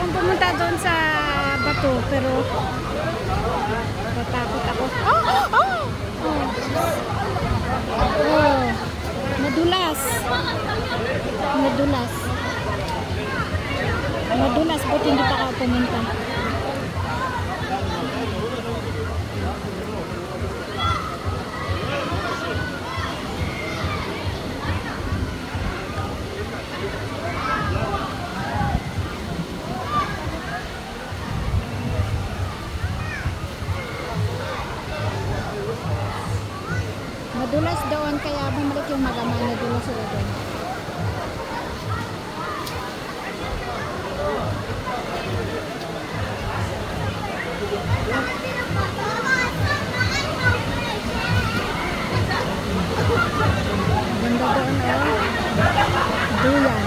pumunta doon sa bato, pero natakot ako. Oh! Oh! Oh! Oh! Madulas. Madulas. Madulas, buti hindi pa ako pumunta. Madulas doon, kaya bumalik yung magama, nadulas sila doon. Ganda doon, oh. Duyan.